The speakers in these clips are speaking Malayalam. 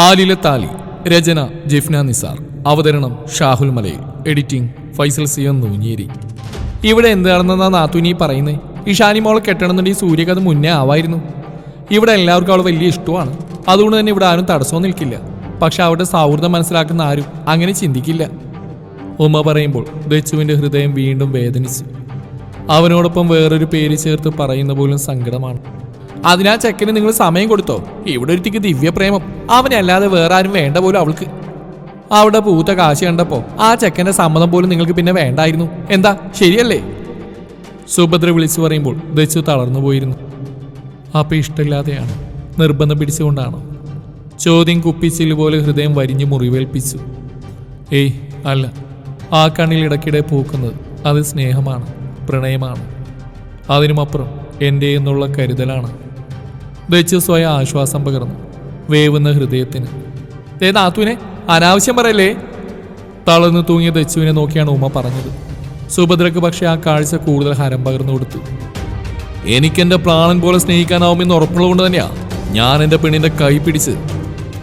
ആലിലെ താലി രചന ജിഫ്ന നിസാർ. അവതരണം ഷാഹുൽ മലയിൽ. എഡിറ്റിംഗ് ഫൈസൽ സിയം നൂഞ്ഞേരി. ഇവിടെ എന്താണെന്നാ നാത്തുനി പറയുന്നത് ഇഷാനി മോളെ കെട്ടണമെന്നുണ്ടെങ്കിൽ സൂര്യക്ക് അത് മുന്നേ ആവായിരുന്നു. ഇവിടെ എല്ലാവർക്കും അവൾ വലിയ ഇഷ്ടമാണ്. അതുകൊണ്ട് തന്നെ ഇവിടെ ആരും തടസ്സവും നിൽക്കില്ല. പക്ഷെ അവരുടെ സൗഹൃദം മനസ്സിലാക്കുന്ന ആരും അങ്ങനെ ചിന്തിക്കില്ല. ഉമ്മ പറയുമ്പോൾ ദച്ചുവിന്റെ ഹൃദയം വീണ്ടും വേദനിച്ചു. അവനോടൊപ്പം വേറൊരു പേര് ചേർത്ത് പറയുന്ന പോലും സങ്കടമാണ്. അതിനാ ചെക്കന് നിങ്ങൾ സമയം കൊടുത്തോ? ഇവിടെ ഒരുത്തിക്ക് ദിവ്യപ്രേമം. അവനെ അല്ലാതെ വേറെ ആരും വേണ്ട പോലും അവൾക്ക്. അവിടെ പൂത്ത കാശി കണ്ടപ്പോ ആ ചെക്കന്റെ സമ്മതം പോലും നിങ്ങൾക്ക് പിന്നെ വേണ്ടായിരുന്നു. എന്താ? ശരിയല്ലേ? സുഭദ്ര വിളിച്ചു പറയുമ്പോൾ ദച്ചു തളർന്നു പോയിരുന്നു. അപ്പൊ ഇഷ്ടമില്ലാതെയാണ്. നിർബന്ധം പിടിച്ചുകൊണ്ടാണോ. ചോദ്യം കുപ്പിച്ചിൽ പോലെ ഹൃദയം വരിഞ്ഞു മുറിവേൽപ്പിച്ചു. ഏയ് അല്ല. ആ കണ്ണിൽ ഇടയ്ക്കിടെ പൂക്കുന്നത് അത് സ്നേഹമാണ് പ്രണയമാണ്. അതിനുമപ്പുറം എന്റെ എന്നുള്ള കരുതലാണ്. ദച്ചു സ്വയം ആശ്വാസം പകർന്നു. വേവുന്ന ഹൃദയത്തിന്. ദേ നാത്തുവിനെ അനാവശ്യം പറയല്ലേ? തളർന്നു തൂങ്ങിയ ദച്ചുവിനെ നോക്കിയാണ് ഉമ്മ പറഞ്ഞത്. സുഭദ്രക്ക് പക്ഷേ ആ കാഴ്ച കൂടുതൽ ഹരം പകർന്നു കൊടുത്തു. എനിക്കെന്റെ പ്രാണൻ പോലെ സ്നേഹിക്കാനാവുമെന്ന് ഉറപ്പുള്ളതുകൊണ്ട് തന്നെയാ ഞാൻ എന്റെ പെണ്ണിന്റെ കൈ പിടിച്ച്.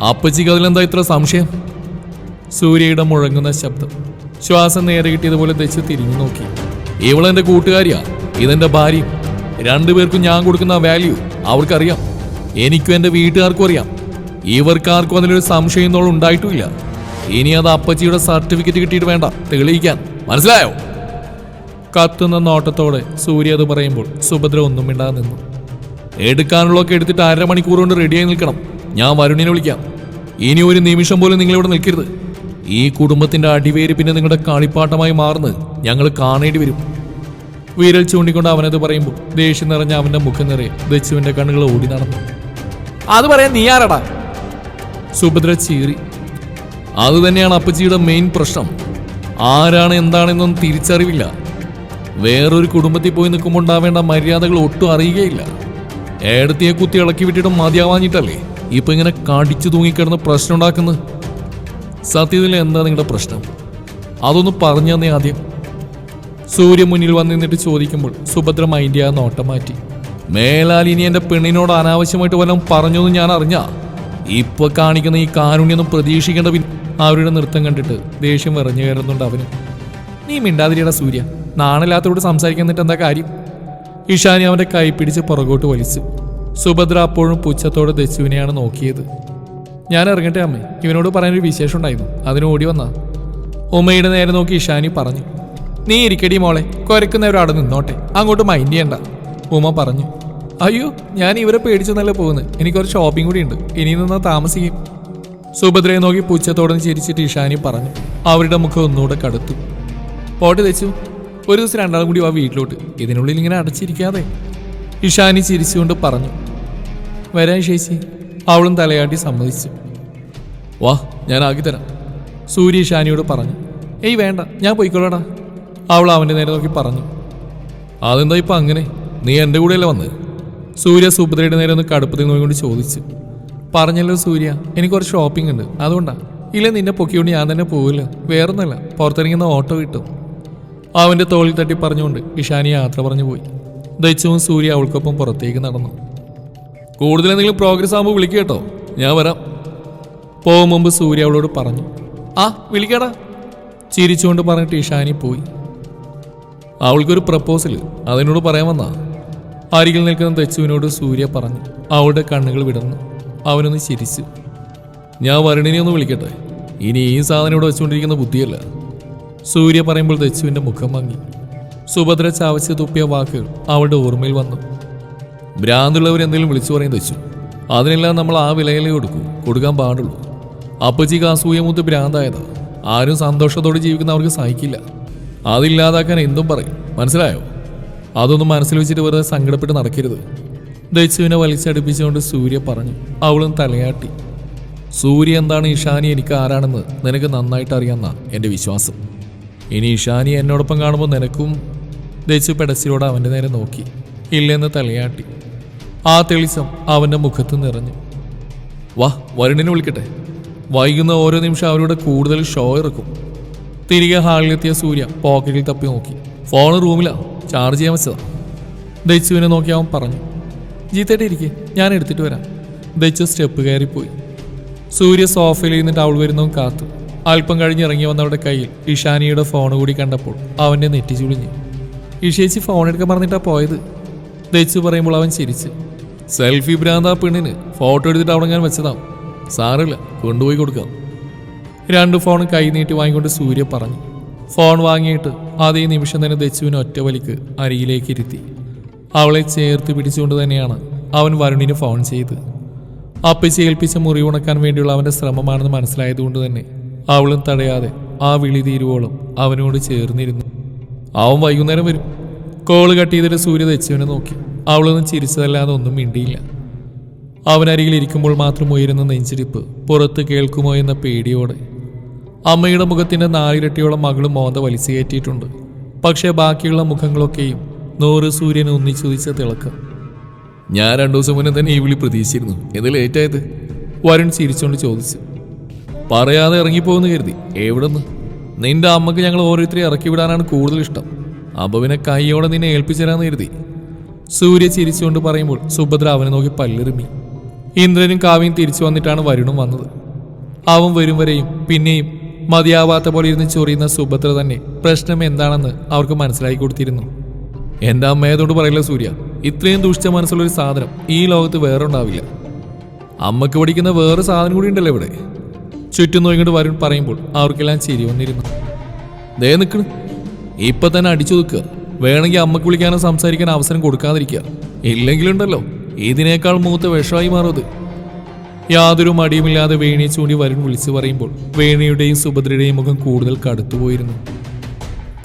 അപ്പച്ചിക്ക് അതിലെന്താ ഇത്ര സംശയം? സൂര്യയുടെ മുഴങ്ങുന്ന ശബ്ദം. ശ്വാസം നേരെ കിട്ടിയതുപോലെ ദച്ച് തിരിഞ്ഞു നോക്കി. ഇവളെന്റെ കൂട്ടുകാരിയാ. ഇതെന്റെ ഭാര്യയും രണ്ടുപേർക്കും ഞാൻ കൊടുക്കുന്ന വാല്യൂ അവർക്കറിയാം എനിക്കും എന്റെ വീട്ടുകാർക്കും അറിയാം. ഇവർക്കാർക്കും അതിലൊരു സംശയം എന്നോളം ഉണ്ടായിട്ടുമില്ല ഇനി അത് അപ്പച്ചിയുടെ സർട്ടിഫിക്കറ്റ് കിട്ടിയിട്ട് വേണ്ട. തെളിയിക്കാൻ. മനസ്സിലായോ? കത്തുന്ന നോട്ടത്തോടെ സൂര്യ അത് പറയുമ്പോൾ സുഭദ്ര ഒന്നും മിണ്ടാതെ നിന്നു. എടുക്കാനുള്ളതൊക്കെ എടുത്തിട്ട് അര മണിക്കൂർ കൊണ്ട് റെഡിയായി നിൽക്കണം. ഞാൻ വരുണിനെ വിളിക്കാം. ഇനി ഒരു നിമിഷം പോലും നിങ്ങളിവിടെ നിൽക്കരുത്. ഈ കുടുംബത്തിന്റെ അടിവേര് പിന്നെ നിങ്ങളുടെ കളിപ്പാട്ടമായി മാറുന്നത് ഞങ്ങൾ കാണേണ്ടി വരും. വിരൽ ചൂണ്ടിക്കൊണ്ട് അവനത് പറയുമ്പോൾ ദേഷ്യം നിറഞ്ഞ അവന്റെ മുഖം നിറയെ ദച്ചുവിന്റെ കണ്ണുകൾ ഓടി നടന്നു. അത് പറയാൻ നീ ആരടാ സുഭദ്ര ചീറി. അത് തന്നെയാണ് അപ്പച്ചിയുടെ മെയിൻ പ്രശ്നം. ആരാണ് എന്താണെന്നൊന്നും തിരിച്ചറിവില്ല. വേറൊരു കുടുംബത്തിൽ പോയി നിൽക്കുമ്പോൾ ഉണ്ടാവേണ്ട മര്യാദകൾ ഒട്ടും അറിയുകയില്ല. ഏടത്തിയെ കുത്തി ഇളക്കി വിട്ടിട്ട് മതിയാവാഞ്ഞിട്ടല്ലേ? ഇപ്പൊ ഇങ്ങനെ കടിച്ചു തൂങ്ങിക്കിടന്ന് പ്രശ്നം ഉണ്ടാക്കുന്നത് സത്യത്തിൽ എന്താ നിങ്ങളുടെ പ്രശ്നം? അതൊന്ന് പറഞ്ഞു തന്നെ ആദ്യം. സൂര്യ മുന്നിൽ വന്നിരുന്നിട്ട് ചോദിക്കുമ്പോൾ സുഭദ്ര മൈൻഡ് ചെയ്യാൻ നോട്ടം മാറ്റി. മേലാൽ ഇനി എന്റെ പെണ്ണിനോട് അനാവശ്യമായിട്ട് വല്ലതും എന്ന് ഞാൻ അറിഞ്ഞ? ഇപ്പൊ കാണിക്കുന്ന ഈ കാരുണ്യൊന്നും പ്രതീക്ഷിക്കേണ്ട പിന്നെ അവരുടെ നൃത്തം കണ്ടിട്ട് ദേഷ്യം വിറഞ്ഞു കയറുന്നുണ്ട് അവന്. നീ മിണ്ടാതിരിയട സൂര്യ. നാണില്ലാത്തവരോട് സംസാരിക്കുന്നിട്ട് എന്താ കാര്യം? ഇഷാനി അവന്റെ കൈ പിടിച്ച് പുറകോട്ട് വലിച്ചു. സുഭദ്ര അപ്പോഴും പുച്ഛത്തോടെ ദശുവിനെയാണ് നോക്കിയത്. ഞാൻ ഇറങ്ങട്ടെ അമ്മേ. ഇവനോട് പറയാനൊരു വിശേഷം ഉണ്ടായിരുന്നു. അതിന് ഓടി വന്നാ. ഉമ്മയുടെ നേരെ നോക്കി ഇഷാനി പറഞ്ഞു. നീ ഇരിക്കടി മോളെ. കുരക്കുന്നവർ അവിടെ നിന്നോട്ടെ. അങ്ങോട്ട് മൈൻഡ് ചെയ്യണ്ട. ഉമ്മ പറഞ്ഞു. അയ്യോ ഞാൻ ഇവരെ പേടിച്ചു നല്ല പോകുന്നു. എനിക്ക് എനിക്കൊരു ഷോപ്പിംഗ് കൂടി ഉണ്ട്. ഇനി നിന്നാ താമസിക്കും. സുഭദ്രയെ നോക്കി പുച്ഛത്തോടെ ചിരിച്ചിട്ട് ഇഷാനി പറഞ്ഞു. അവരുടെ മുഖം ഒന്നുകൂടെ കടുത്തു. പോട്ട് തെച്ചു. ഒരു ദിവസം രണ്ടാളും കൂടി വാ വീട്ടിലോട്ട്. ഇതിനുള്ളിൽ ഇങ്ങനെ അടച്ചിരിക്കാതെ. ഇഷാനി ചിരിച്ചുകൊണ്ട് പറഞ്ഞു. വരാൻ ശേഷി. അവളും തലയാട്ടി സമ്മതിച്ചു. വാ ഞാൻ ആക്കിത്തരാം തരാം. സൂര്യ ഇഷാനിയോട് പറഞ്ഞു. ഏയ് വേണ്ട. ഞാൻ പോയിക്കോളടാ അവൾ അവന്റെ നേരെ നോക്കി പറഞ്ഞു. അതെന്താ ഇപ്പം അങ്ങനെ? നീ എന്റെ കൂടെയല്ലേ വന്ന്? സൂര്യ സുഭദ്രയുടെ നേരെ ഒന്ന് കടുപ്പത്തിൽ നോക്കിക്കൊണ്ട് ചോദിച്ചു. പറഞ്ഞല്ലോ സൂര്യ എനിക്ക് കുറച്ച് ഷോപ്പിംഗ് ഉണ്ട്. അതുകൊണ്ടാ. ഇല്ല നിന്നെ പൊക്കിക്കൊണ്ട് ഞാൻ തന്നെ പോവില്ല. വേറൊന്നല്ല പുറത്തിറങ്ങുന്ന ഓട്ടോ കിട്ടും അവന്റെ തോളിൽ തട്ടി പറഞ്ഞുകൊണ്ട് ഇഷാനി യാത്ര പറഞ്ഞു പോയി. ദൈച്ചവും സൂര്യ അവൾക്കൊപ്പം പുറത്തേക്ക് നടന്നു. കൂടുതൽ എന്തെങ്കിലും പ്രോഗ്രസ് ആകുമ്പോൾ വിളിക്കുക കേട്ടോ. ഞാൻ വരാം. പോകും മുമ്പ് സൂര്യ അവളോട് പറഞ്ഞു. ആ വിളിക്കടാ. ചിരിച്ചുകൊണ്ട് പറഞ്ഞിട്ട് ഇഷാനി പോയി. അവൾക്കൊരു പ്രപ്പോസൽ അതിനോട് പറയാൻ വന്നാ അരികിൽ നിൽക്കുന്ന തെച്ചുവിനോട് സൂര്യ പറഞ്ഞു. അവളുടെ കണ്ണുകൾ വിടർന്നു. അവനൊന്ന് ചിരിച്ചു. ഞാൻ വരുണിനെ ഒന്ന് വിളിക്കട്ടെ. ഇനി ഈ സാധനം ഇവിടെ വെച്ചുകൊണ്ടിരിക്കുന്ന ബുദ്ധിയല്ല. സൂര്യ പറയുമ്പോൾ തെച്ചുവിന്റെ മുഖം മങ്ങി. സുഭദ്ര ചാവച്ച് തുപ്പിയ വാക്കുകൾ അവളുടെ ഓർമ്മയിൽ വന്നു. ഭ്രാന്തുള്ളവർ എന്തെങ്കിലും വിളിച്ചു പറയും തെച്ചു. അതിനെല്ലാം നമ്മൾ ആ വിലയിലേ കൊടുക്കൂ. കൊടുക്കാൻ പാടുള്ളൂ. അപ്പച്ചി അസൂയ മുത്ത് ആരും സന്തോഷത്തോടെ ജീവിക്കുന്നവർക്ക് സഹിക്കില്ല. അതില്ലാതാക്കാൻ എന്തും പറയും. മനസ്സിലായോ? അതൊന്നും മനസ്സിൽ വെച്ചിട്ട് വെറുതെ സങ്കടപ്പെട്ട് നടക്കരുത്. ദച്ചുവിനെ വലിച്ചടുപ്പിച്ചുകൊണ്ട് സൂര്യ പറഞ്ഞു അവളും തലയാട്ടി. സൂര്യ എന്താണ് ഇഷാനി എനിക്ക് ആരാണെന്ന് നിനക്ക് നന്നായിട്ട് അറിയാമെന്നാ എന്റെ വിശ്വാസം. ഇനി ഇഷാനി എന്നോടൊപ്പം കാണുമ്പോൾ നിനക്കും ദച്ചു പെടച്ചിലോട് അവന്റെ നേരെ നോക്കി. ഇല്ലെന്ന് തലയാട്ടി. ആ തെളിച്ചം അവന്റെ മുഖത്ത് നിറഞ്ഞു. വാ വരുണിനെ വിളിക്കട്ടെ. വൈകുന്ന ഓരോ നിമിഷം അവരുടെ കൂടുതൽ ഷോ ഇറക്കും. തിരികെ ഹാളിലെത്തിയ സൂര്യ പോക്കറ്റിൽ തപ്പി നോക്കി. ഫോൺ റൂമിലാ. ചാർജ് ചെയ്യാൻ വെച്ചതാ. ദച്ചുവിനെ നോക്കി അവൻ പറഞ്ഞു ജീത്തേട്ട് ഇരിക്കെ ഞാൻ എടുത്തിട്ട് വരാം. ദച്ചു സ്റ്റെപ്പ് കയറിപ്പോയി. സൂര്യ സോഫയിൽ ഇരുന്നിട്ട് അവൾ വരുന്നതും കാത്തു. അല്പം കഴിഞ്ഞ് ഇറങ്ങി വന്നവരുടെ കയ്യിൽ ഇഷാനിയുടെ ഫോൺ കൂടി കണ്ടപ്പോൾ അവന്റെ നെറ്റി ചുളിഞ്ഞു. ഇഷേച്ചി ഫോൺ എടുക്കാൻ പറഞ്ഞിട്ടാ പോയത്? ദച്ചു പറയുമ്പോൾ അവൻ ചിരിച്ചു. സെൽഫി ഭ്രാന്ത പെണ്ണിന് ഫോട്ടോ എടുത്തിട്ട് അവിടെ ഞാൻ വെച്ചതാവും സാറില്ല കൊണ്ടുപോയി കൊടുക്കാം. രണ്ട് ഫോൺ കൈ നീട്ടി വാങ്ങിക്കൊണ്ട് സൂര്യ പറഞ്ഞു. ഫോൺ വാങ്ങിയിട്ട് അതേ നിമിഷം തന്നെ ദച്ചുവിന് ഒറ്റ വലിക്ക് അരിയിലേക്ക് ഇരുത്തി അവളെ ചേർത്ത് പിടിച്ചുകൊണ്ട് തന്നെയാണ് അവൻ വരുണിന് ഫോൺ ചെയ്ത്. അപ്പച്ചി ഏൽപ്പിച്ച മുറി ഉണക്കാൻ വേണ്ടിയുള്ള അവന്റെ ശ്രമമാണെന്ന് മനസ്സിലായതുകൊണ്ട് തന്നെ അവളും തടയാതെ ആ വിളി തീരുവോളം അവനോട് ചേർന്നിരുന്നു. അവൻ വൈകുന്നേരം വരും. കോൾ കട്ട് ചെയ്തിട്ട് സൂര്യ ദച്ചുവിനെ നോക്കി. അവളൊന്നും ചിരിച്ചതല്ലാതെ ഒന്നും മിണ്ടിയില്ല. അവനരികിൽ ഇരിക്കുമ്പോൾ മാത്രം ഉയരുന്ന നെഞ്ചിരിപ്പ് പുറത്ത് കേൾക്കുമോ എന്ന പേടിയോടെ അമ്മയുടെ മുഖത്തിന്റെ നാലിരട്ടിയോളം മകളും മോന്ത വലിച്ചു കയറ്റിയിട്ടുണ്ട് പക്ഷേ ബാക്കിയുള്ള മുഖങ്ങളൊക്കെയും നൂറ് സൂര്യൻ ഒന്നിച്ചുദിച്ച തിളക്കം. ഞാൻ രണ്ടു ദിവസം മുന്നേ തന്നെ ഈ വിളി പ്രതീക്ഷിച്ചിരുന്നു. എന്ത് ലേറ്റായത്? വരുൺ ചിരിച്ചുകൊണ്ട് ചോദിച്ചു. പറയാതെ ഇറങ്ങിപ്പോകുന്നു കരുതി. എവിടുന്ന്? നിന്റെ അമ്മയ്ക്ക് ഞങ്ങൾ ഓരോരുത്തരെ ഇറക്കി വിടാനാണ് കൂടുതൽ ഇഷ്ടം. അബവിനെ കൈയോടെ നിന്നെ ഏൽപ്പിച്ചരാന്ന് കരുതി. സൂര്യ ചിരിച്ചുകൊണ്ട് പറയുമ്പോൾ സുഭദ്ര അവനെ നോക്കി പല്ലെറിമി. ഇന്ദ്രനും കാവ്യം തിരിച്ചു വന്നിട്ടാണ് വരുണും വന്നത്. അവൻ വരും വരെയും പിന്നെയും മതിയാവാത്ത പോലെ ഇരുന്ന് ചൊറിയുന്ന സുഭദ്ര തന്നെ പ്രശ്നം എന്താണെന്ന് അവർക്ക് മനസ്സിലാക്കി കൊടുത്തിരുന്നു. എന്താ അമ്മയതോട് പറയില്ല സൂര്യ? ഇത്രയും ദുഷ്ട മനസ്സുള്ള ഒരു സാധനം ഈ ലോകത്ത് വേറെ ഉണ്ടാവില്ല. അമ്മയ്ക്ക് പഠിക്കുന്ന വേറെ സാധനം കൂടി ഉണ്ടല്ലോ ഇവിടെ. ചുറ്റും നോക്കിയിട്ട് വരുൺ പറയുമ്പോൾ അവർക്കെല്ലാം ചിരി വന്നിരുന്നു. ദേ നിൽക്കണ് ഇപ്പൊ തന്നെ അടിച്ചു നിൽക്കുക വേണമെങ്കിൽ അമ്മയ്ക്ക് വിളിക്കാനോ സംസാരിക്കാനോ അവസരം കൊടുക്കാതിരിക്കുക. ഇല്ലെങ്കിലുണ്ടല്ലോ. ഇതിനേക്കാൾ മൂത്ത വിഷമായി മാറുന്നത് യാതൊരു മടിയുമില്ലാതെ വേണിയെ ചൂണ്ടി വരുൺ വിളിച്ചു പറയുമ്പോൾ വേണിയുടെയും സുഭദ്രയുടെയും മുഖം കൂടുതൽ കടുത്തുപോയിരുന്നു.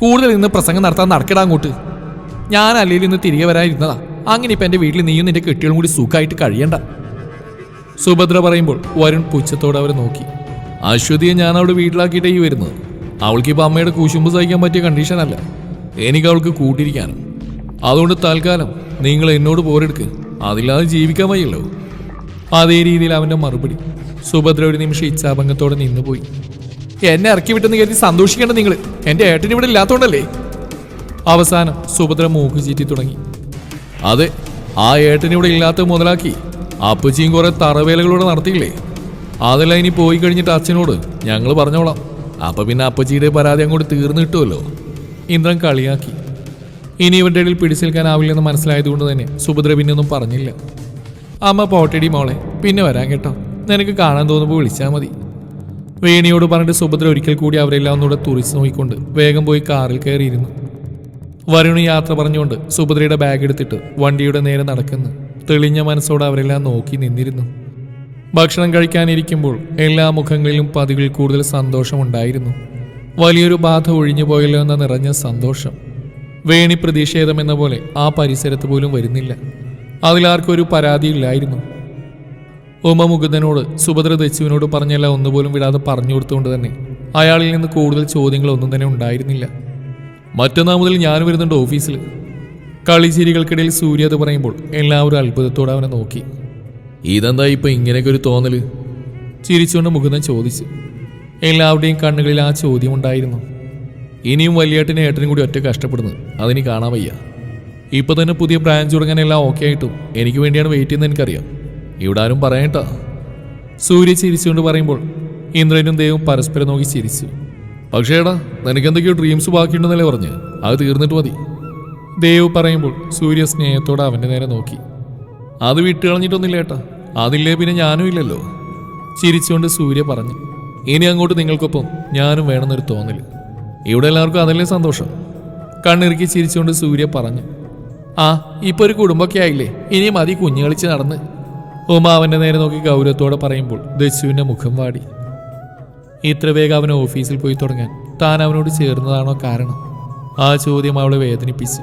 കൂടുതൽ ഇന്ന് പ്രസംഗം നടത്താൻ നടക്കടാ അങ്ങോട്ട്. ഞാൻ അല്ലെങ്കിൽ ഇന്ന് തിരികെ വരാനിരുന്നതാ. അങ്ങനെ ഇപ്പം എന്റെ വീട്ടിൽ നീയും നിന്റെ കെട്ടികളും കൂടി സുഖമായിട്ട് കഴിയണ്ട. സുഭദ്ര പറയുമ്പോൾ വരുൺ പുച്ഛത്തോടെ അവരെ നോക്കി. അശ്വതിയെ ഞാൻ അവിടെ വീട്ടിലാക്കിയിട്ടേ ഈ വരുന്നത്. അവൾക്ക് ഇപ്പം അമ്മയുടെ കുശുമ്പ് സഹിക്കാൻ പറ്റിയ കണ്ടീഷനല്ല എനിക്ക് അവൾക്ക് കൂട്ടിരിക്കാനും. അതുകൊണ്ട് തൽക്കാലം നിങ്ങൾ എന്നോട് പോരെടുക്ക്. അതില്ലാതെ ജീവിക്കാൻ വയ്യല്ലോ അതേ രീതിയിൽ അവന്റെ മറുപടി. സുഭദ്ര ഒരു നിമിഷം ഇച്ഛാഭംഗത്തോടെ നിന്നുപോയി. എന്നെ ഇറക്കി വിട്ടെന്ന് കരുതി സന്തോഷിക്കേണ്ട നിങ്ങൾ എന്റെ ഏട്ടൻ ഇവിടെ ഇല്ലാത്തോണ്ടല്ലേ? അവസാനം സുഭദ്ര മൂക്ക് ചീറ്റി തുടങ്ങി. അതെ ആ ഏട്ടൻ ഇവിടെ ഇല്ലാത്ത മുതലാക്കി അപ്പച്ചിയും കുറെ തറവേലകളോടെ നടത്തിയില്ലേ? അതെല്ലാം ഇനി പോയി കഴിഞ്ഞിട്ട് അച്ഛനോട് ഞങ്ങൾ പറഞ്ഞോളാം. അപ്പൊ പിന്നെ അപ്പച്ചിയുടെ പരാതി അങ്ങോട്ട് തീർന്നു കിട്ടുമല്ലോ. ഇന്ദ്രൻ കളിയാക്കി. ഇനി ഇവരുടെ ഇടയിൽ പിടിച്ചേൽക്കാനാവില്ലെന്ന് മനസ്സിലായതുകൊണ്ട് തന്നെ സുഭദ്ര പിന്നെ ഒന്നും പറഞ്ഞില്ല. അമ്മ പോട്ടടി മോളെ. പിന്നെ വരാൻ കേട്ടോ. നിനക്ക് കാണാൻ തോന്നുമ്പോൾ വിളിച്ചാൽ മതി. വേണിയോട് പറഞ്ഞിട്ട് സുഭദ്ര ഒരിക്കൽ കൂടി അവരെല്ലാം ഒന്നുകൂടെ തുറിച്ച് നോക്കിക്കൊണ്ട് വേഗം പോയി കാറിൽ കയറിയിരുന്നു. വരുണ് യാത്ര പറഞ്ഞുകൊണ്ട് സുഭദ്രയുടെ ബാഗ് എടുത്തിട്ട് വണ്ടിയുടെ നേരെ നടക്കുന്നു. തെളിഞ്ഞ മനസ്സോടെ അവരെല്ലാം നോക്കി നിന്നിരുന്നു. ഭക്ഷണം കഴിക്കാനിരിക്കുമ്പോൾ എല്ലാ മുഖങ്ങളിലും പതിവിൽ കൂടുതൽ സന്തോഷമുണ്ടായിരുന്നു വലിയൊരു ബാധ ഒഴിഞ്ഞു പോയല്ലോ എന്ന നിറഞ്ഞ സന്തോഷം. വേണി പ്രതിഷേധമെന്ന പോലെ ആ പരിസരത്ത് പോലും വരുന്നില്ല. അതിലാർക്കും ഒരു പരാതിയില്ലായിരുന്നു. ഉമ മുകുന്ദനോട് സുഭദ്ര ദച്ചുവിനോട് പറഞ്ഞല്ല ഒന്നുപോലും വിടാതെ പറഞ്ഞു കൊടുത്തുകൊണ്ട് തന്നെ അയാളിൽ നിന്ന് കൂടുതൽ ചോദ്യങ്ങളൊന്നും തന്നെ ഉണ്ടായിരുന്നില്ല. മറ്റന്നാൾ മുതൽ ഞാൻ വരുന്നുണ്ട് ഓഫീസിൽ. കളിച്ചിരികൾക്കിടയിൽ സൂര്യ അത് പറയുമ്പോൾ എല്ലാവരും അത്ഭുതത്തോടെ അവനെ നോക്കി. ഇതെന്താ ഇപ്പൊ ഇങ്ങനെയൊക്കെ ഒരു തോന്നൽ? ചിരിച്ചുകൊണ്ട് മുകുന്ദൻ ചോദിച്ചു. എല്ലാവരുടെയും കണ്ണുകളിൽ ആ ചോദ്യമുണ്ടായിരുന്നു ഇനിയും വലിയേട്ടനും ഏട്ടനും കൂടി ഒറ്റ കഷ്ടപ്പെടുന്നു അതിന് കാണാൻ വയ്യ. ഇപ്പൊ തന്നെ പുതിയ ബ്രാഞ്ച് തുടങ്ങാൻ എല്ലാം ഓക്കെ ആയിട്ടും. എനിക്ക് വേണ്ടിയാണ് വെയിറ്റ് ചെയ്യുന്നത് എനിക്കറിയാം. ഇവിടെ ആരും പറയട്ടോ സൂര്യ ചിരിച്ചുകൊണ്ട് പറയുമ്പോൾ ഇന്ദ്രനും ദേവും പരസ്പരം നോക്കി ചിരിച്ചു. പക്ഷേ എടാ നിനക്ക് എന്തൊക്കെയോ ഡ്രീംസ് ബാക്കിയുണ്ടെന്നല്ലേ പറഞ്ഞ്? അത് തീർന്നിട്ട് മതി. ദേവ് പറയുമ്പോൾ സൂര്യ സ്നേഹത്തോടെ അവന്റെ നേരെ നോക്കി. അത് വിട്ട് കളഞ്ഞിട്ടൊന്നുമില്ല ഏട്ടാ. അതില്ലേ പിന്നെ ഞാനും ഇല്ലല്ലോ. ചിരിച്ചുകൊണ്ട് സൂര്യ പറഞ്ഞു. ഇനി അങ്ങോട്ട് നിങ്ങൾക്കൊപ്പം ഞാനും വേണമെന്നൊരു തോന്നൽ ഇവിടെ എല്ലാവർക്കും അതല്ലേ സന്തോഷം. കണ്ണിറുക്കി ചിരിച്ചുകൊണ്ട് സൂര്യ പറഞ്ഞു. ആ ഇപ്പൊ ഒരു കുടുംബമൊക്കെ ആയില്ലേ? ഇനി മതി കുഞ്ഞു കളിച്ച് നടന്ന്. ഉമ അവന്റെ നേരെ നോക്കി ഗൗരവത്തോടെ പറയുമ്പോൾ ദശുവിന്റെ മുഖം വാടി. ഇത്ര വേഗം അവൻ ഓഫീസിൽ പോയി തുടങ്ങാൻ താൻ അവനോട് ചേർന്നതാണോ കാരണം? ആ ചോദ്യം അവളെ വേദനിപ്പിച്ചു.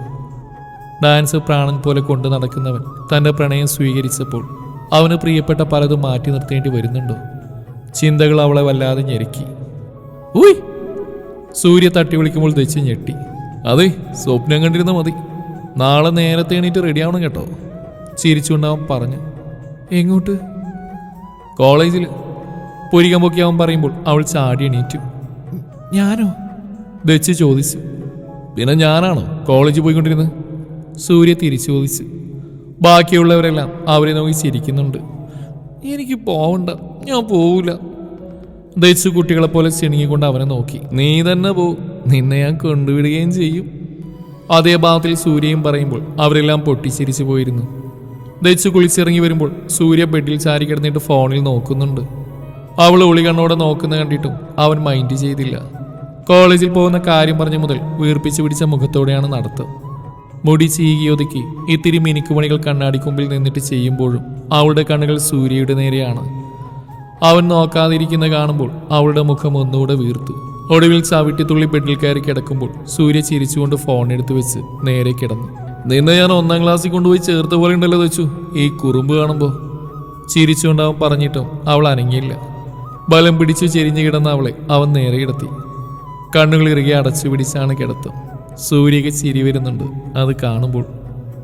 ഡാൻസ് പ്രാണൻ പോലെ കൊണ്ടു നടക്കുന്നവൻ തന്റെ പ്രണയം സ്വീകരിച്ചപ്പോൾ അവന് പ്രിയപ്പെട്ട പലതും മാറ്റി നിർത്തേണ്ടി വരുന്നുണ്ടോ? ചിന്തകൾ അവളെ വല്ലാതെ ഞെരുക്കി. സൂര്യ തട്ടി വിളിക്കുമ്പോൾ ദച്ച് ഞെട്ടി. അതെ സ്വപ്നം കണ്ടിരുന്ന മതി. നാളെ നേരത്തെ എണീറ്റ് റെഡി ആവണം കേട്ടോ. ചിരിച്ചുകൊണ്ട് അവൻ പറഞ്ഞു. എങ്ങോട്ട്? കോളേജിൽ പൊരികം പൊക്കി അവൻ പറയുമ്പോൾ അവൾ ചാടി എണീറ്റു. ഞാനോ? വെച്ച് ചോദിച്ചു. പിന്നെ ഞാനാണോ കോളേജിൽ പോയിക്കൊണ്ടിരുന്നത്? സൂര്യ തിരിച്ചു ചോദിച്ചു. ബാക്കിയുള്ളവരെല്ലാം അവരെ നോക്കി ചിരിക്കുന്നുണ്ട്. എനിക്ക് പോവണ്ട ഞാൻ പോവില്ല ദയിച്ചു കുട്ടികളെ പോലെ ചിണുങ്ങിക്കൊണ്ട് അവനെ നോക്കി. നീ തന്നെ പോ നിന്നെ ഞാൻ കൊണ്ടുവിടുകയും ചെയ്യും. അതേ ഭാവത്തിൽ സൂര്യയും പറയുമ്പോൾ അവരെല്ലാം പൊട്ടിച്ചിരിച്ചു പോയിരുന്നു. ദച്ച് കുളിച്ചിറങ്ങി വരുമ്പോൾ സൂര്യ ബെഡിൽ ചാരി കിടന്നിട്ട് ഫോണിൽ നോക്കുന്നുണ്ട്. അവൾ ഒളി കണ്ണോടെ നോക്കുന്ന കണ്ടിട്ടും അവൻ മൈൻഡ് ചെയ്തില്ല. കോളേജിൽ പോകുന്ന കാര്യം പറഞ്ഞ മുതൽ വീർപ്പിച്ചു പിടിച്ച മുഖത്തോടെയാണ് നടത്തം. മുടി ചീകിയൊതുക്കി ഇത്തിരി മിനുക്കുമണികൾ കണ്ണാടിക്കുമ്പിൽ നിന്നിട്ട് ചെയ്യുമ്പോഴും അവളുടെ കണ്ണുകൾ സൂര്യയുടെ നേരെയാണ്. അവൻ നോക്കാതിരിക്കുന്ന കാണുമ്പോൾ അവളുടെ മുഖം ഒന്നുകൂടെ വീർത്തു. ഒടുവിൽ ചവിട്ടിത്തുള്ളി ബെഡിൽ കയറി കിടക്കുമ്പോൾ സൂര്യ ചിരിച്ചുകൊണ്ട് ഫോൺ എടുത്തു വെച്ച് നേരെ കിടന്നു. നിന്നെ ഞാൻ ഒന്നാം ക്ലാസ്സിൽ കൊണ്ടുപോയി ചേർത്ത പോലെ ഉണ്ടല്ലോ വെച്ചു ഈ കുറുമ്പ് കാണുമ്പോൾ ചിരിച്ചുകൊണ്ട് അവൻ പറഞ്ഞിട്ടും അവൾ അനങ്ങിയില്ല. ബലം പിടിച്ചു ചെരിഞ്ഞു കിടന്ന അവളെ അവൻ നേരെ കിടത്തി. കണ്ണുകൾ ഇറുകെ അടച്ചു പിടിച്ചാണ് കിടത്തം. സൂര്യക്ക് ചിരി വരുന്നുണ്ട്. അത് കാണുമ്പോൾ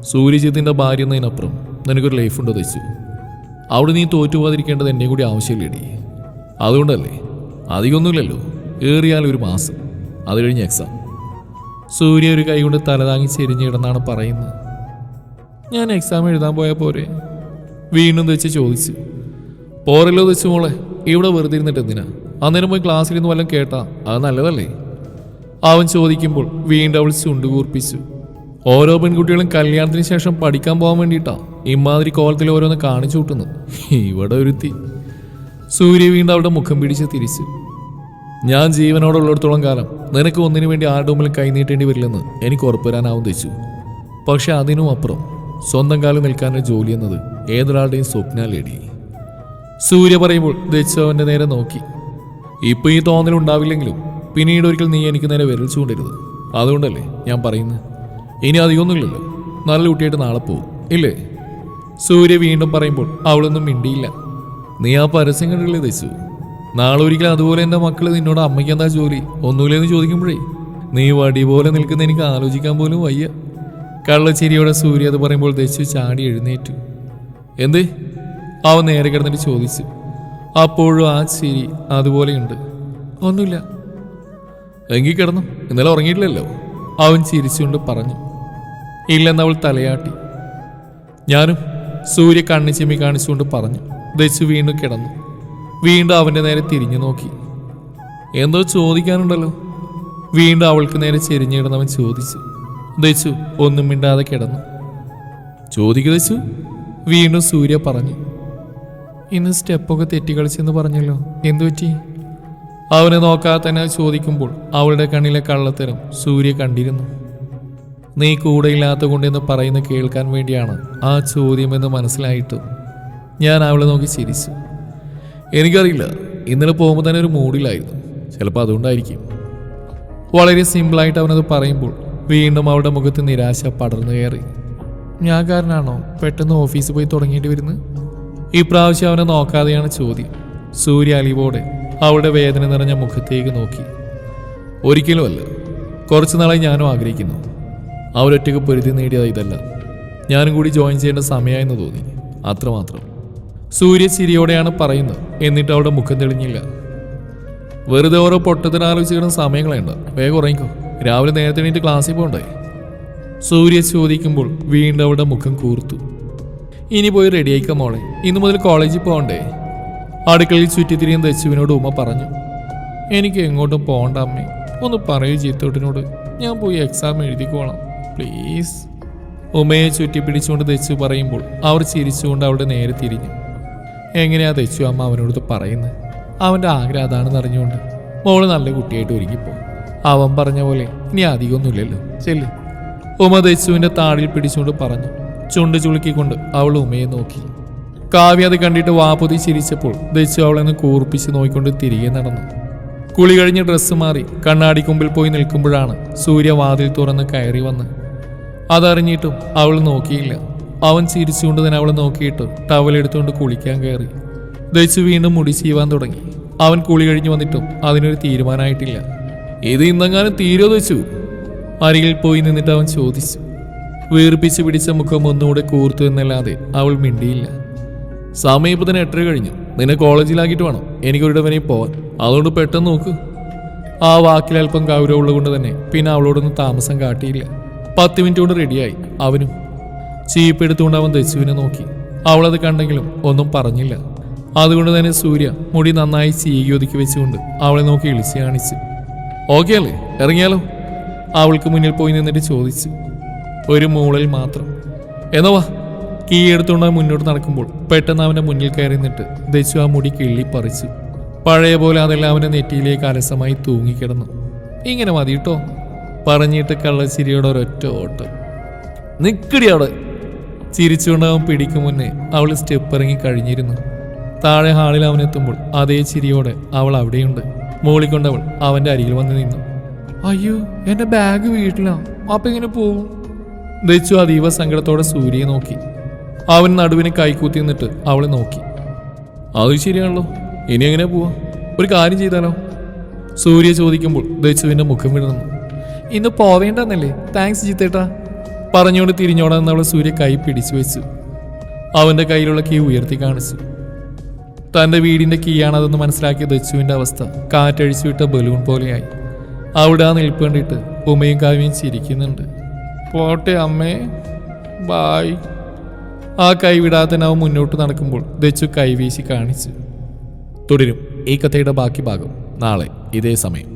സൂര്യജിത്തിന്റെ ഭാര്യ എന്നതിനപ്പുറം നിനക്കൊരു ലൈഫുണ്ടോ തെച്ചു അവിടെ നീ തോറ്റുപോകാതിരിക്കേണ്ടത് എന്നെ കൂടി ആവശ്യമില്ലേടി. അതുകൊണ്ടല്ലേ? അധികമൊന്നുമില്ലല്ലോ. ഏറിയാൽ ഒരു മാസം. അത് കഴിഞ്ഞ് എക്സാം സൂര്യ ഒരു കൈ കൊണ്ട് തലതാങ്ങി ചെരിഞ്ഞിടന്നാണ് പറയുന്നത്. ഞാൻ എക്സാം എഴുതാൻ പോയ പോരെ? വീണ്ടും തെച്ച് ചോദിച്ചു. പോരല്ലോ തെച്ചു മോളെ ഇവിടെ വെറുതെ ഇരുന്നിട്ട് എന്തിനാ? അന്നേരം പോയി ക്ലാസ്സിൽ നിന്ന് വല്ലതും കേട്ടാ അത് നല്ലതല്ലേ? അവൻ ചോദിക്കുമ്പോൾ വീണ്ടും അവൾ ചുണ്ടുകൂർപ്പിച്ചു ഓരോ പെൺകുട്ടികളും കല്യാണത്തിന് ശേഷം പഠിക്കാൻ പോകാൻ വേണ്ടിയിട്ടാ ഇമാതിരി കോലത്തിൽ ഓരോന്ന് കാണിച്ചു കൂട്ടുന്നു ഇവിടെ ഒരുത്തി. സൂര്യ വീണ്ടും അവളുടെ മുഖം പിടിച്ച് തിരിച്ചു. ഞാൻ ജീവനോടുള്ളിടത്തോളം കാലം നിനക്ക് ഒന്നിനു വേണ്ടി ആരുടെ മുമ്പിൽ കൈനീട്ടേണ്ടി വരില്ലെന്ന് എനിക്ക് ഉറപ്പുവരാനാവും തെച്ചു പക്ഷെ അതിനും അപ്പുറം സ്വന്തം കാലം നിൽക്കാനൊരു ജോലി എന്നത് ഏതൊരാളുടെയും സ്വപ്ന ലേടി സൂര്യ പറയുമ്പോൾ ദച്ചു അവന്റെ നേരെ നോക്കി. ഇപ്പൊ ഈ തോന്നലുണ്ടാവില്ലെങ്കിലും പിന്നീട് ഒരിക്കൽ നീ എനിക്ക് നേരെ വിരൽ ചൂണ്ടരുത്. അതുകൊണ്ടല്ലേ ഞാൻ പറയുന്നത്? ഇനി അധികമൊന്നുമില്ലല്ലോ. നല്ല കുട്ടിയായിട്ട് നാളെ പോകും ഇല്ലേ? സൂര്യ വീണ്ടും പറയുമ്പോൾ അവളൊന്നും മിണ്ടിയില്ല. നീ ആ പരസ്യം കണ്ടില്ലേ ദച്ചു നാളെ ഒരിക്കലും അതുപോലെ എന്റെ മക്കൾ നിന്നോട് അമ്മയ്ക്ക് എന്താ ജോലി? ഒന്നുമില്ലെന്ന് ചോദിക്കുമ്പോഴേ നീ വടി പോലെ നിൽക്കുന്ന എനിക്ക് ആലോചിക്കാൻ പോലും വയ്യ. കള്ളച്ചിരിയോടെ സൂര്യ അത് പറയുമ്പോൾ ദച്ചു ചാടി എഴുന്നേറ്റു. എന്ത്? അവൻ നേരെ കിടന്നിട്ട് ചോദിച്ചു. അപ്പോഴും ആ ചിരി അതുപോലെയുണ്ട്. ഒന്നുമില്ല. എങ്കിൽ കിടന്നു. ഇന്നലെ ഉറങ്ങിയിട്ടില്ലല്ലോ. അവൻ ചിരിച്ചുകൊണ്ട് പറഞ്ഞു. ഇല്ലെന്ന് അവൾ തലയാട്ടി. ഞാനും സൂര്യ കണ്ണിച്ചിമ്മി കാണിച്ചുകൊണ്ട് പറഞ്ഞു. ദശു വീണ്ടും കിടന്നു. വീണ്ടും അവന്റെ നേരെ തിരിഞ്ഞു നോക്കി. എന്തോ ചോദിക്കാനുണ്ടല്ലോ. വീണ്ടും അവൾക്ക് നേരെ ചെരിഞ്ഞു കിടന്നവൻ ചോദിച്ചു. ദച്ചു ഒന്നും മിണ്ടാതെ കിടന്നു. ചോദിക്കു ദച്ചു. വീണ്ടും സൂര്യ പറഞ്ഞു. ഇന്ന് സ്റ്റെപ്പൊക്കെ തെറ്റിക്കളിച്ചെന്ന് പറഞ്ഞല്ലോ. എന്തു പറ്റി അവനെ നോക്കാതെ തന്നെ ചോദിക്കുമ്പോൾ അവളുടെ കണ്ണിലെ കള്ളത്തരം സൂര്യ കണ്ടിരുന്നു. നീ കൂടെയില്ലാത്ത കൊണ്ടെന്ന് പറയുന്ന കേൾക്കാൻ വേണ്ടിയാണ് ആ ചോദ്യമെന്ന് മനസ്സിലായിട്ടും ഞാൻ അവളെ നോക്കി ചിരിച്ചു. എനിക്കറിയില്ല. ഇന്നലെ പോകുമ്പോൾ തന്നെ ഒരു മൂഡിലായിരുന്നു ചിലപ്പോൾ അതുകൊണ്ടായിരിക്കും. വളരെ സിമ്പിളായിട്ട് അവനത് പറയുമ്പോൾ വീണ്ടും അവളുടെ മുഖത്ത് നിരാശ പടർന്നു കയറി. ഞാൻ കാരനാണോ? പെട്ടെന്ന് ഓഫീസിൽ പോയി തുടങ്ങിയിട്ട് വരുന്നത്? ഈ പ്രാവശ്യം അവനെ നോക്കാതെയാണ് ചോദ്യം. സൂര്യ അലിവോടെ അവളുടെ വേദന നിറഞ്ഞ മുഖത്തേക്ക് നോക്കി. ഒരിക്കലുമല്ല കുറച്ചു നാളായി ഞാനും ആഗ്രഹിക്കുന്നു. അവരൊറ്റയ്ക്ക് പൊരുതി നേടിയത് ഇതല്ല. ഞാനും കൂടി ജോയിൻ ചെയ്യേണ്ട സമയമായെന്ന് തോന്നി. അത്രമാത്രം. സൂര്യ ചിരിയോടെയാണ് പറയുന്നത്. എന്നിട്ട് അവളുടെ മുഖം തെളിഞ്ഞില്ല. വെറുതെ ഓരോ പൊട്ടത്തിന് കിടന്ന സമയങ്ങളുണ്ട് വേഗം ഉറങ്ങിക്കോ. രാവിലെ നേരത്തെ എണീറ്റ് ക്ലാസ്സിൽ പോകണ്ടേ? സൂര്യ ചോദിക്കുമ്പോൾ വീണ്ടും അവളുടെ മുഖം കൂർത്തു. ഇനി പോയി റെഡിയായിക്ക മോളെ. ഇന്നു മുതൽ കോളേജിൽ പോകണ്ടേ? അടുക്കളയിൽ ചുറ്റിത്തിരിയും ദച്ചുവിനോട് ഉമ്മ പറഞ്ഞു. എനിക്ക് എങ്ങോട്ടും പോകണ്ട അമ്മേ. ഒന്ന് പറയൂ ചീത്തോട്ടിനോട്. ഞാൻ പോയി എക്സാം എഴുതിക്കോളാം പ്ലീസ് ഉമ്മയെ ചുറ്റിപ്പിടിച്ചുകൊണ്ട് ദച്ചു പറയുമ്പോൾ അവർ ചിരിച്ചുകൊണ്ട് അവളുടെ നേരെ തിരിഞ്ഞു. എങ്ങനെയാ തെച്ചു അമ്മ അവനോട് പറയുന്നത് അവന്റെ ആഗ്രഹം അതാണെന്ന് അറിഞ്ഞുകൊണ്ട് മോൾ നല്ല കുട്ടിയായിട്ട് ഒരുങ്ങിപ്പോ. അവൻ പറഞ്ഞ പോലെ ഇനി അധികമൊന്നുമില്ലല്ലോ. ചെല്ല്. ഉമ തെച്ചുവിന്റെ താടിയിൽ പിടിച്ചുകൊണ്ട് പറഞ്ഞു. ചുണ്ട് ചുളുക്കിക്കൊണ്ട് അവൾ ഉമയെ നോക്കി. കാവ്യ അത് കണ്ടിട്ട് വാപുതി ചിരിച്ചപ്പോൾ ദച്ചു അവളെ ഒന്ന് കൂർപ്പിച്ച് നോക്കിക്കൊണ്ട് തിരികെ നടന്നു. കുളി കഴിഞ്ഞ് ഡ്രസ്സ് മാറി കണ്ണാടി കുമ്പിൽ പോയി നിൽക്കുമ്പോഴാണ് സൂര്യ വാതിൽ തുറന്ന് കയറി വന്ന്. അതറിഞ്ഞിട്ടും അവൾ നോക്കിയില്ല. അവൻ ചിരിച്ചുകൊണ്ട് തന്നെ അവളെ നോക്കിയിട്ട് ടവലെടുത്തുകൊണ്ട് കുളിക്കാൻ കയറി. ദച്ചു വീണ്ടും മുടി ചീവാൻ തുടങ്ങി. അവൻ കുളി കഴിഞ്ഞു വന്നിട്ടും അതിനൊരു തീരുമാനമായിട്ടില്ല. ഇത് ഇന്നെങ്ങാനും തീരോ വെച്ചു അരികിൽ പോയി നിന്നിട്ട് അവൻ ചോദിച്ചു. വീർപ്പിച്ച് പിടിച്ച മുഖം ഒന്നുകൂടെ കൂർത്തു എന്നല്ലാതെ അവൾ മിണ്ടിയില്ല. തന്നെ എട്ടര കഴിഞ്ഞു. നിന്നെ കോളേജിലാക്കിയിട്ട് വേണം. എനിക്കൊരിടം വരെ പോവാൻ. അതുകൊണ്ട് പെട്ടെന്ന് നോക്ക്. ആ വാക്കിൽ അല്പം ഗൗരവമുള്ളത് തന്നെ പിന്നെ അവളോടൊന്നും താമസം കാട്ടിയില്ല. പത്ത് മിനിറ്റ് കൊണ്ട് റെഡിയായി അവനും ചീപ്പ് എടുത്തുകൊണ്ട് അവൻ ദച്ചുവിനെ നോക്കി. അവളത് കണ്ടെങ്കിലും ഒന്നും പറഞ്ഞില്ല. അതുകൊണ്ട് തന്നെ സൂര്യ മുടി നന്നായി ചീകി ഒതുക്കി വെച്ചുകൊണ്ട് അവളെ നോക്കി ഇളിച്ച് കാണിച്ചു. ഓക്കെ അല്ലേ? ഇറങ്ങിയാലോ? അവൾക്ക് മുന്നിൽ പോയി നിന്നിട്ട് ചോദിച്ചു. ഒരു മൂളൽ മാത്രം. എന്നോ വാ. കീ എടുത്തുകൊണ്ട് മുന്നോട്ട് നടക്കുമ്പോൾ പെട്ടെന്ന് അവന്റെ മുന്നിൽ കയറി നിന്നിട്ട് ദച്ചു ആ മുടി കിള്ളിപ്പറിച്ചു. പഴയ പോലെ അതെല്ലാം അവന്റെ നെറ്റിയിലേക്ക് അലസമായി തൂങ്ങിക്കിടന്നു. ഇങ്ങനെ മതി കേട്ടോ പറഞ്ഞിട്ട് കള്ളച്ചിരിയോടൊരൊറ്റ ഒരൊറ്റ ഓട്ടം. നിക്കടി അവിടെ. ചിരിച്ചുകൊണ്ട് അവൻ പിടിക്കും മുന്നേ അവൾ സ്റ്റെപ്പ് ഇറങ്ങി കഴിഞ്ഞിരുന്നു. താഴെ ഹാളിൽ അവനെത്തുമ്പോൾ അതേ ചിരിയോടെ അവൾ അവിടെയുണ്ട്. മൂളിക്കൊണ്ട് അവന്റെ അരികിൽ വന്ന് നിന്നു. അയ്യോ എന്റെ ബാഗ് വീട്ടിലാ. അപ്പൊ ഇങ്ങനെ പോവും? ദച്ചു അതീവ സങ്കടത്തോടെ സൂര്യയെ നോക്കി. അവൻ നടുവിനെ കൈക്കൂത്തി നിന്നിട്ട് അവളെ നോക്കി. അത് ശരിയാണല്ലോ. ഇനി എങ്ങനെ പോവാ? ഒരു കാര്യം ചെയ്താലോ? സൂര്യ ചോദിക്കുമ്പോൾ ദച്ചുവിന്റെ മുഖം വിടുന്നു ഇന്ന് പോവേണ്ടെന്നല്ലേ. താങ്ക്സ് ജിത്തേട്ടാ. പറഞ്ഞുകൊണ്ട് തിരിഞ്ഞോടാന്ന് അവളെ സൂര്യ കൈ പിടിച്ചു വെച്ചു. അവന്റെ കയ്യിലുള്ള കീ ഉയർത്തി കാണിച്ചു. തന്റെ വീടിന്റെ കീയാണതെന്ന് മനസ്സിലാക്കിയ ദച്ചുവിന്റെ അവസ്ഥ. കാറ്റഴിച്ചു വിട്ട ബലൂൺ പോലെയായി. അവിടെ ആ നിൽപ്പ് കണ്ടിട്ട് ഉമയും കാവ്യയും ചിരിക്കുന്നുണ്ട്. പോട്ടെ അമ്മേ. ബായ്. ആ കൈ വിടാതെ അവൻ മുന്നോട്ട് നടക്കുമ്പോൾ ദച്ചു കൈവീശി കാണിച്ചു. തുടരും ഈ കഥയുടെ ബാക്കി ഭാഗം നാളെ ഇതേ സമയം.